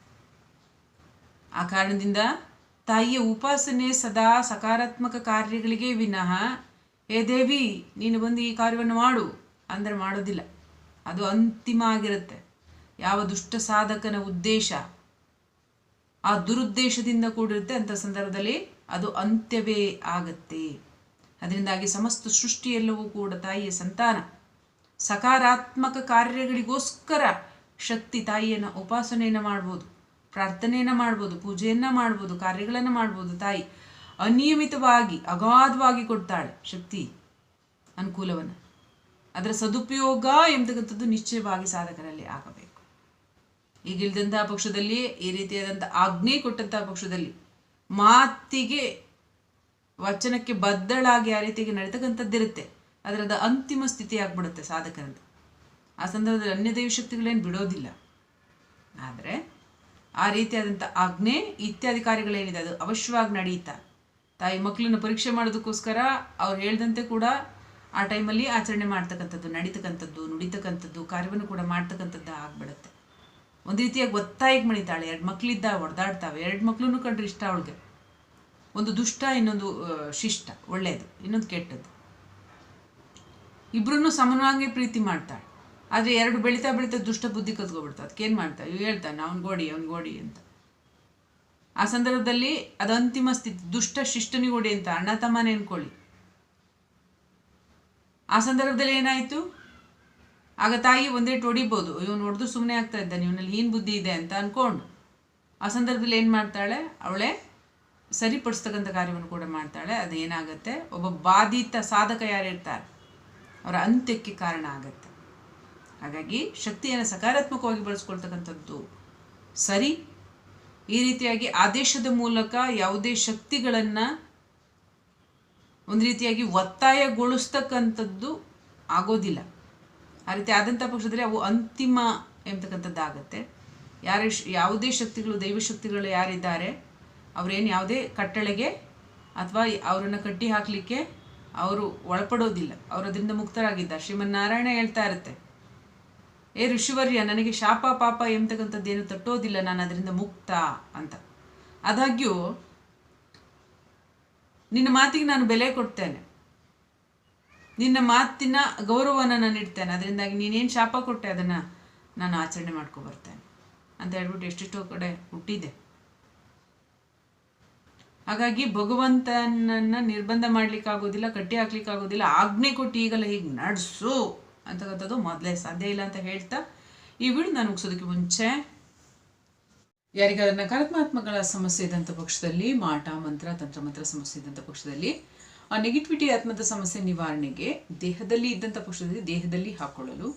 ಆ ಕಾರಣದಿಂದ ತಾಯಿಯ ಉಪಾಸನೆ ಸದಾ ಸಕಾರಾತ್ಮಕ ಕಾರ್ಯಗಳಿಗೆ ವಿನಃ ಹೇ ದೇವಿ, ನೀನು ಬಂದು ಈ ಕಾರ್ಯವನ್ನು ಮಾಡು. ಅಂದರೆ ಮಾಡೋದಿಲ್ಲ. ಅದು ಅಂತಿಮ ಆಗಿರುತ್ತೆ. ಯಾವ ದುಷ್ಟ ಸಾಧಕನ ಉದ್ದೇಶ ಆ ದುರುದ್ದೇಶದಿಂದ ಕೂಡಿರುತ್ತೆ ಅಂಥ ಸಂದರ್ಭದಲ್ಲಿ ಅದು ಅಂತ್ಯವೇ ಆಗತ್ತೆ. ಅದರಿಂದಾಗಿ ಸಮಸ್ತ ಸೃಷ್ಟಿಯೆಲ್ಲವೂ ಕೂಡ ತಾಯಿಯ ಸಂತಾನ. ಸಕಾರಾತ್ಮಕ ಕಾರ್ಯಗಳಿಗೋಸ್ಕರ ಶಕ್ತಿ ತಾಯಿಯನ್ನು ಉಪಾಸನೆಯನ್ನು ಮಾಡ್ಬೋದು, ಪ್ರಾರ್ಥನೆಯನ್ನು ಮಾಡ್ಬೋದು, ಪೂಜೆಯನ್ನು ಮಾಡ್ಬೋದು, ಕಾರ್ಯಗಳನ್ನು ಮಾಡ್ಬೋದು ತಾಯಿ. ಅನಿಯಮಿತವಾಗಿ, ಅಗಾಧವಾಗಿ ಕೊಡ್ತಾಳೆ ಶಕ್ತಿ, ಅನುಕೂಲವನ್ನು. ಅದರ ಸದುಪಯೋಗ ಎಂಬತಕ್ಕಂಥದ್ದು ನಿಶ್ಚಯವಾಗಿ ಸಾಧಕರಲ್ಲಿ ಆಗಬೇಕು. ಈಗಿಲ್ದಂತಹ ಪಕ್ಷದಲ್ಲಿ, ಈ ರೀತಿಯಾದಂಥ ಆಜ್ಞೆ ಕೊಟ್ಟಂತಹ ಪಕ್ಷದಲ್ಲಿ ಮಾತಿಗೆ, ವಚನಕ್ಕೆ ಬದ್ದಳಾಗಿ ಆ ರೀತಿಗೆ ನಡೀತಕ್ಕಂಥದ್ದಿರುತ್ತೆ ಅದರದ ಅಂತಿಮ ಸ್ಥಿತಿ ಆಗ್ಬಿಡುತ್ತೆ ಸಾಧಕರಂತ ಆ ಸಂದರ್ಭದಲ್ಲಿ ಅನ್ಯ ದೈವ ಶಕ್ತಿಗಳೇನು ಬಿಡೋದಿಲ್ಲ. ಆದರೆ ಆ ರೀತಿಯಾದಂಥ ಆಜ್ಞೆ, ಇತ್ಯಾದಿ ಕಾರ್ಯಗಳೇನಿದೆ, ಅದು ಅವಶ್ಯವಾಗಿ ನಡೆಯುತ್ತಾ ತಾಯಿ ಮಕ್ಕಳನ್ನು ಪರೀಕ್ಷೆ ಮಾಡೋದಕ್ಕೋಸ್ಕರ ಅವ್ರು ಹೇಳ್ದಂತೆ ಕೂಡ ಆ ಟೈಮಲ್ಲಿ ಆಚರಣೆ ಮಾಡ್ತಕ್ಕಂಥದ್ದು, ನಡೀತಕ್ಕಂಥದ್ದು, ನುಡಿತಕ್ಕಂಥದ್ದು, ಕಾರ್ಯವನ್ನು ಕೂಡ ಮಾಡ್ತಕ್ಕಂಥದ್ದು ಆಗ್ಬಿಡುತ್ತೆ. ಒಂದು ರೀತಿಯಾಗಿ ಒತ್ತಾಯಕ್ಕೆ ಮಣಿತಾಳೆ. ಎರಡು ಮಕ್ಕಳಿದ್ದ ಹೊಡೆದಾಡ್ತಾವೆ ಎರಡು ಮಕ್ಕಳನ್ನು ಕಂಡ್ರೆ ಇಷ್ಟ ಅವಳಿಗೆ. ಒಂದು ದುಷ್ಟ, ಇನ್ನೊಂದು ಶಿಷ್ಟ. ಒಳ್ಳೆಯದು ಇನ್ನೊಂದು ಕೆಟ್ಟದ್ದು. ಇಬ್ಬರನ್ನು ಸಮನವಾಗಿ ಪ್ರೀತಿ ಮಾಡ್ತಾಳೆ. ಆದರೆ ಎರಡು ಬೆಳೀತಾ ಬೆಳೀತಾ ದುಷ್ಟ ಬುದ್ಧಿ ಕತ್ಕೊಬಿಡ್ತಾವೆ ಅದಕ್ಕೇನು ಮಾಡ್ತಾವೆ ಇವು ಹೇಳ್ತಾನೆ, ಅವ್ನು ಗೋಡಿ ಅವ್ನು ಗೋಡಿ ಅಂತ. ಆ ಸಂದರ್ಭದಲ್ಲಿ ಅದು ಅಂತಿಮ ಸ್ಥಿತಿ, ದುಷ್ಟ ಶಿಷ್ಟನಿಗೋಡಿ ಅಂತ ಅಣ್ಣ ತಮ್ಮನೇ ಅನ್ಕೊಳ್ಳಿ ಆ ಸಂದರ್ಭದಲ್ಲಿ ಏನಾಯಿತು? ಆಗ ತಾಯಿ ಒಂದೇ ಹೊಡಿಬೋದು ಇವನು ಹೊಡೆದು ಸುಮ್ಮನೆ ಆಗ್ತಾ ಇದ್ದಾನೆ ಇವನಲ್ಲಿ ಹೀನ್ ಬುದ್ಧಿ ಇದೆ ಅಂತ ಅನ್ಕೊಂಡು. ಆ ಸಂದರ್ಭದಲ್ಲಿ ಏನು ಮಾಡ್ತಾಳೆ? ಅವಳೇ ಸರಿಪಡಿಸ್ತಕ್ಕಂಥ ಕಾರ್ಯವನ್ನು ಕೂಡ ಮಾಡ್ತಾಳೆ. ಅದು ಏನಾಗುತ್ತೆ ಒಬ್ಬ ಬಾಧಿತ ಸಾಧಕ ಯಾರಿರ್ತಾರೆ ಅವರ ಅಂತ್ಯಕ್ಕೆ ಕಾರಣ ಆಗುತ್ತೆ. ಹಾಗಾಗಿ ಶಕ್ತಿಯನ್ನು ಸಕಾರಾತ್ಮಕವಾಗಿ ಬಳಸ್ಕೊಳ್ತಕ್ಕಂಥದ್ದು ಸರಿ. ಈ ರೀತಿಯಾಗಿ ಆದೇಶದ ಮೂಲಕ ಯಾವುದೇ ಶಕ್ತಿಗಳನ್ನು ಒಂದು ರೀತಿಯಾಗಿ ಒತ್ತಾಯಗೊಳಿಸ್ತಕ್ಕಂಥದ್ದು ಆಗೋದಿಲ್ಲ. ಆ ರೀತಿ ಆದಂಥ ಪಕ್ಷದಲ್ಲಿ ಅವು ಅಂತಿಮ ಎಂಬತಕ್ಕಂಥದ್ದು ಆಗುತ್ತೆ ಯಾರ ಯಾವುದೇ ಶಕ್ತಿಗಳು, ದೈವ ಶಕ್ತಿಗಳು ಯಾರಿದ್ದಾರೆ, ಅವರೇನು ಯಾವುದೇ ಕಟ್ಟಳೆಗೆ ಅಥವಾ ಅವರನ್ನು ಕಟ್ಟಿ ಹಾಕಲಿಕ್ಕೆ ಅವರು ಒಳಪಡೋದಿಲ್ಲ. ಅವರು ಅದರಿಂದ ಮುಕ್ತರಾಗಿದ್ದಾರೆ. ಶ್ರೀಮನ್ನಾರಾಯಣ ಹೇಳ್ತಾ ಇರುತ್ತೆ ಏ ಋಷಿವರ್ಯ, ನನಗೆ ಶಾಪ ಪಾಪ ಎಂಬತಕ್ಕಂಥದ್ದೇನು ತಟ್ಟೋದಿಲ್ಲ, ನಾನು ಅದರಿಂದ ಮುಕ್ತ ಅಂತ. ಆದಾಗ್ಯೂ, ನಿನ್ನ ಮಾತಿಗೆ ನಾನು ಬೆಲೆ ಕೊಡ್ತೇನೆ. ನಿನ್ನ ಮಾತಿನ ಗೌರವವನ್ನು ನಾನು ಇಡ್ತೇನೆ. ಅದರಿಂದಾಗಿ ನೀನೇನು ಶಾಪ ಕೊಟ್ಟೆ, ಅದನ್ನು ನಾನು ಆಚರಣೆ ಮಾಡ್ಕೊಬರ್ತೇನೆ ಅಂತ ಹೇಳ್ಬಿಟ್ಟು ಎಷ್ಟೆಷ್ಟೋ ಕಡೆ ಹುಟ್ಟಿದೆ. ಹಾಗಾಗಿ ಭಗವಂತನನ್ನ ನಿರ್ಬಂಧ ಮಾಡ್ಲಿಕ್ಕಾಗೋದಿಲ್ಲ, ಕಟ್ಟಿ ಹಾಕ್ಲಿಕ್ಕಾಗೋದಿಲ್ಲ, ಆಜ್ಞೆ ಕೊಟ್ಟು ಈಗಲ್ಲ ಹೀಗೆ ನಡೆಸು. ಅಂತಕ್ಕಂಥದ್ದು ಮೊದಲೇ ಸಾಧ್ಯ ಇಲ್ಲ ಅಂತ ಹೇಳ್ತಾ ಈ ವಿಡಿಯೋ ನಾನು ಮುಗಿಸೋದಕ್ಕೆ ಮುಂಚೆ ಯಾರಿಗಾದ್ರೂ ನಕಾರಾತ್ಮಕಗಳ ಸಮಸ್ಯೆ ಇದ್ದಂಥ ಪಕ್ಷದಲ್ಲಿ ಮಾಟ, ಮಂತ್ರ ತಂತ್ರ ಮಂತ್ರ ಸಮಸ್ಯೆ ಇದ್ದಂಥ ಪಕ್ಷದಲ್ಲಿ, ಆ ನೆಗೆಟಿವಿಟಿ ಆತ್ಮದ ಸಮಸ್ಯೆ ನಿವಾರಣೆಗೆ ದೇಹದಲ್ಲಿ ಇದ್ದಂಥ ಪಕ್ಷದಲ್ಲಿ ದೇಹದಲ್ಲಿ ಹಾಕ್ಕೊಳ್ಳಲು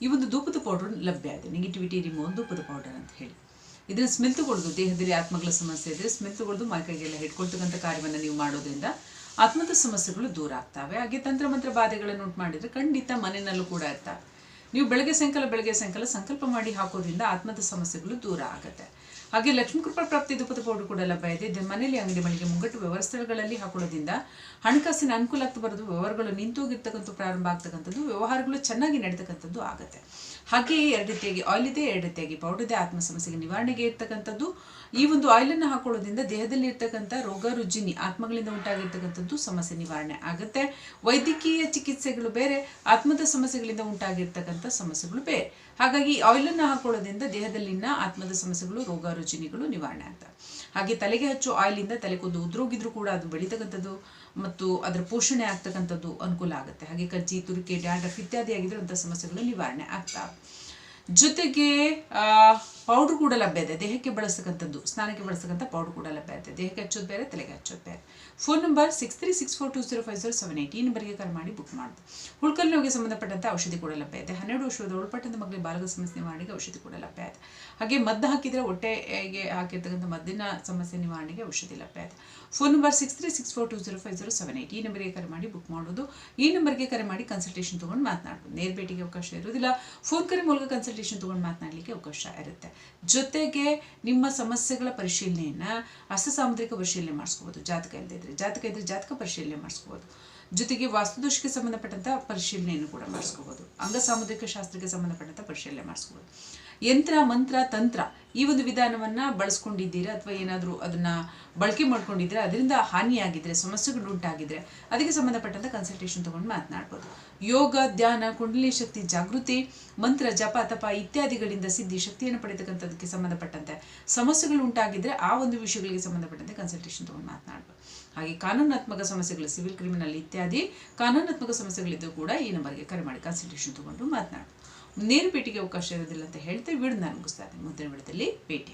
ಈ ಒಂದು ಧೂಪದ ಪೌಡರ್ ಲಭ್ಯ ಇದೆ. ನೆಗೆಟಿವಿಟಿ ರಿಮೂವ್ ಧೂಪದ ಪೌಡರ್ ಅಂತ ಹೇಳಿ. ಇದನ್ನು ಸ್ಮೆಲ್ ತಗೊಳ್ಳೋದು ದೇಹದಲ್ಲಿ ಆತ್ಮಗಳ ಸಮಸ್ಯೆ ಇದೆ ಸ್ಮೆಲ್ ತಗೊಳ್ಳೋದು ಮೈಕೈಗೆಲ್ಲ ಹಿಡ್ಕೊಳ್ತಕ್ಕಂಥ ಕಾರ್ಯವನ್ನು ನೀವು ಮಾಡೋದ್ರಿಂದ ಆತ್ಮದ ಸಮಸ್ಯೆಗಳು ದೂರ ಆಗ್ತವೆ. ಹಾಗೆ ತಂತ್ರ ಮಂತ್ರ ಬಾಧೆಗಳನ್ನು ಉಂಟು ಮಾಡಿದರೆ ಖಂಡಿತ ಮನೆಯಲ್ಲೂ ಕೂಡ ಇರ್ತವೆ. ನೀವು ಬೆಳಗ್ಗೆ ಸಾಯಂಕಾಲ ಬೆಳಗ್ಗೆ ಸಾಯಂಕಾಲ ಸಂಕಲ್ಪ ಮಾಡಿ ಹಾಕೋದ್ರಿಂದ ಆತ್ಮದ ಸಮಸ್ಯೆಗಳು ದೂರ ಆಗುತ್ತೆ. ಹಾಗೆ ಲಕ್ಷ್ಮೀ ಕೃಪಾ ಪ್ರಾಪ್ತಿ ದುಪದ ಪೌಡರ್ ಕೂಡ ಲಭ್ಯ ಇದೆ. ಮನೆಯಲ್ಲಿ ಅಂಗಡಿ ಮಳಿಗೆ ಮುಂಗಟ್ಟು ವ್ಯವಹಾರ ಸ್ಥಳಗಳಲ್ಲಿ ಹಣಕಾಸಿನ ಅನುಕೂಲ ಆಗ್ತಾ ಬರೋದು, ವ್ಯವಹಾರಗಳು ನಿಂತೋಗಿರ್ತಕ್ಕಂಥ ಪ್ರಾರಂಭ ಆಗ್ತಕ್ಕಂಥದ್ದು, ವ್ಯವಹಾರಗಳು ಚೆನ್ನಾಗಿ ನಡೀತಕ್ಕಂಥದ್ದು ಆಗುತ್ತೆ. ಹಾಗೆಯೇ ಎರಡು ರೀತಿಯಾಗಿ ಆಯಿಲ್ ಇದೆ, ಎರಡು ರೀತಿಯಾಗಿ ಪೌಡರ್ ಇದೆ, ಆತ್ಮ ಸಮಸ್ಯೆಗೆ ನಿವಾರಣೆಗೆ ಇರ್ತಕ್ಕಂಥದ್ದು. ಈ ಒಂದು ಆಯಿಲನ್ನು ಹಾಕೊಳ್ಳೋದ್ರಿಂದ ದೇಹದಲ್ಲಿ ಇರ್ತಕ್ಕಂಥ ರೋಗ, ರುಜಿನಿ, ಆತ್ಮಗಳಿಂದ ಉಂಟಾಗಿರ್ತಕ್ಕಂಥದ್ದು ಸಮಸ್ಯೆ ನಿವಾರಣೆ ಆಗುತ್ತೆ. ವೈದ್ಯಕೀಯ ಚಿಕಿತ್ಸೆಗಳು ಬೇರೆ, ಆತ್ಮದ ಸಮಸ್ಯೆಗಳಿಂದ ಉಂಟಾಗಿರ್ತಕ್ಕಂಥ ಸಮಸ್ಯೆಗಳು ಬೇರೆ. ಹಾಗಾಗಿ ಆಯಿಲನ್ನು ಹಾಕೊಳ್ಳೋದ್ರಿಂದ ದೇಹದಲ್ಲಿನ ಆತ್ಮದ ಸಮಸ್ಯೆಗಳು, ರೋಗ, ರುಜಿನಿಗಳು ನಿವಾರಣೆ ಆಗ್ತವೆ. ಹಾಗೆ ತಲೆಗೆ ಹಚ್ಚೋ ಆಯಿಲಿಂದ ತಲೆಗೊಂದು ಉದ್ರೋಗಿದ್ರು ಕೂಡ ಅದು ಬೆಳೀತಕ್ಕಂಥದ್ದು ಮತ್ತು ಅದರ ಪೋಷಣೆ ಆಗ್ತಕ್ಕಂಥದ್ದು ಅನುಕೂಲ ಆಗುತ್ತೆ. ಹಾಗೆ ಕಜ್ಜಿ, ತುರಿಕೆ ಡ್ಯಾಂಡ್ರಫ್ ಇತ್ಯಾದಿ ಅಂತ ಸಮಸ್ಯೆಗಳು ನಿವಾರಣೆ ಆಗ್ತಾವೆ ಜೊತೆಗೆ ಪೌಡ್ರ್ ಕೂಡ ಲಭ್ಯ ಇದೆ. ದೇಹಕ್ಕೆ ಬಳಸ್ತಕ್ಕಂಥದ್ದು ಸ್ನಾನಕ್ಕೆ ಬಳಸಕ್ಕಂಥ ಪೌಡ್ರ್ ಕೂಡ ಲಭ್ಯ ಇದೆ. ದೇಹಕ್ಕೆ ಹಚ್ಚೋದು ಬೇರೆ, ತಲೆಗೆ ಹಚ್ಚೋದು ಬೇರೆ. Phone number six three six four two zero five zero seven eight ಈ ನಂಬರ್ಗೆ ಕರೆ ಮಾಡಿ ಬುಕ್ ಮಾಡೋದು. ಹುಳ್ಕಲ್ ನೋವಿಗೆ ಸಂಬಂಧಪಟ್ಟಂಥ ಔಷಧಿ ಕೂಡ ಲಭ್ಯ ಇದೆ. ಹನ್ನೆರಡು ವರ್ಷದ ಒಳಪಟ್ಟಂತ ಮಕ್ಕಳಿಗೆ ಬಾಲಕ ಸಮಸ್ಯೆ ನಿವಾರಣೆಗೆ ಔಷಧಿ ಕೂಡ ಲಭ್ಯ ಇದೆ. ಹಾಗೆ ಮದ್ದು ಹಾಕಿದರೆ ಹೊಟ್ಟೆಗೆ ಹಾಕಿರ್ತಕ್ಕಂಥ ಮದ್ದಿನ ಸಮಸ್ಯೆ ನಿವಾರಣೆಗೆ ಔಷಧಿ ಲಭ್ಯ ಇದೆ. Phone number six three six four two zero five zero seven eight ಈ ನಂಬರ್ಗೆ ಕರೆ ಮಾಡಿ ಬುಕ್ ಮಾಡೋದು. ಈ ನಂಬರ್ಗೆ ಕರೆ ಮಾಡಿ ಕನ್ಸಲ್ಟೇಷನ್ ತೊಗೊಂಡು ಮಾತನಾಡ್ಬೋದು. ನೇರ ಭೇಟಿಗೆ ಅವಕಾಶ ಇರೋದಿಲ್ಲ ಫೋನ್ ಕರೆ ಮೂಲಕ ಕನ್ಸಲ್ಟೇಷನ್ ತೊಗೊಂಡು ಮಾತನಾಡಲಿಕ್ಕೆ ಅವಕಾಶ ಇರುತ್ತೆ. ಜೊತೆಗೆ ನಿಮ್ಮ ಸಮಸ್ಯೆಗಳ ಪರಿಶೀಲನೆಯನ್ನು ಅಸಸಾಮುದ್ರಿಕ ಸಾಮುದ್ರಿಕ ಪರಿಶೀಲನೆ ಮಾಡಿಸ್ಕೋಬೋದು. ಜಾತಕ ಇಲ್ಲದೇ ಇದ್ರೆ ಜಾತಕ ಇದ್ದರೆ ಜಾತಕ ಪರಿಶೀಲನೆ ಮಾಡಿಸ್ಕೋಬೋದು. ಜೊತೆಗೆ ವಾಸ್ತುದೋಷಕ್ಕೆ ಸಂಬಂಧಪಟ್ಟಂಥ ಪರಿಶೀಲನೆಯನ್ನು ಕೂಡ ಮಾಡಿಸ್ಕೋಬೋದು. ಅಂಗ ಸಾಮುದ್ರಿಕ ಶಾಸ್ತ್ರಕ್ಕೆ ಸಂಬಂಧಪಟ್ಟಂಥ ಪರಿಶೀಲನೆ ಮಾಡಿಸ್ಕೋಬೋದು. ಯಂತ್ರ, ಮಂತ್ರ, ತಂತ್ರ ಈ ಒಂದು ವಿಧಾನವನ್ನು ಬಳಸ್ಕೊಂಡಿದ್ದೀರಾ ಅಥವಾ ಏನಾದರೂ ಅದನ್ನು ಬಳಕೆ ಮಾಡ್ಕೊಂಡಿದ್ರೆ ಅದರಿಂದ ಹಾನಿಯಾಗಿದ್ದರೆ ಸಮಸ್ಯೆಗಳು ಉಂಟಾಗಿದ್ರೆ ಅದಕ್ಕೆ ಸಂಬಂಧಪಟ್ಟಂಥ ಕನ್ಸಲ್ಟೇಷನ್ ತೊಗೊಂಡು ಮಾತನಾಡ್ಬೋದು. ಯೋಗ, ಧ್ಯಾನ, ಕುಂಡಲಿ ಶಕ್ತಿ, ಜಾಗೃತಿ, ಮಂತ್ರ, ಜಪ, ತಪ ಇತ್ಯಾದಿಗಳಿಂದ ಸಿದ್ಧಿ ಶಕ್ತಿಯನ್ನು ಪಡೆತಕ್ಕಂಥದ್ದಕ್ಕೆ ಸಂಬಂಧಪಟ್ಟಂತೆ ಸಮಸ್ಯೆಗಳು ಉಂಟಾಗಿದ್ರೆ ಆ ಒಂದು ವಿಷಯಗಳಿಗೆ ಸಂಬಂಧಪಟ್ಟಂತೆ ಕನ್ಸಲ್ಟೇಷನ್ ತೊಗೊಂಡು ಮಾತನಾಡ್ಬೋದು. ಹಾಗೆ ಕಾನೂನಾತ್ಮಕ ಸಮಸ್ಯೆಗಳು, ಸಿವಿಲ್ ಕ್ರಿಮಿನಲ್ ಇತ್ಯಾದಿ ಕಾನೂನಾತ್ಮಕ ಸಮಸ್ಯೆಗಳಿದ್ದು ಕೂಡ ಈ ನಂಬರ್ಗೆ ಕರೆ ಮಾಡಿ ಕನ್ಸಲ್ಟೇಷನ್ ತಗೊಂಡು ಮಾತನಾಡೋದು ನೇರ ಭೇಟಿಗೆ ಅವಕಾಶ ಇರೋದಿಲ್ಲ ಅಂತ ಹೇಳ್ತೇವೆ ವಿಡಿಯೋ ನಾನು ಮುಗಿಸ್ತಾ ಇದ್ದೀನಿ. ಮುಂದಿನ ವಿಡದಲ್ಲಿ ಭೇಟಿ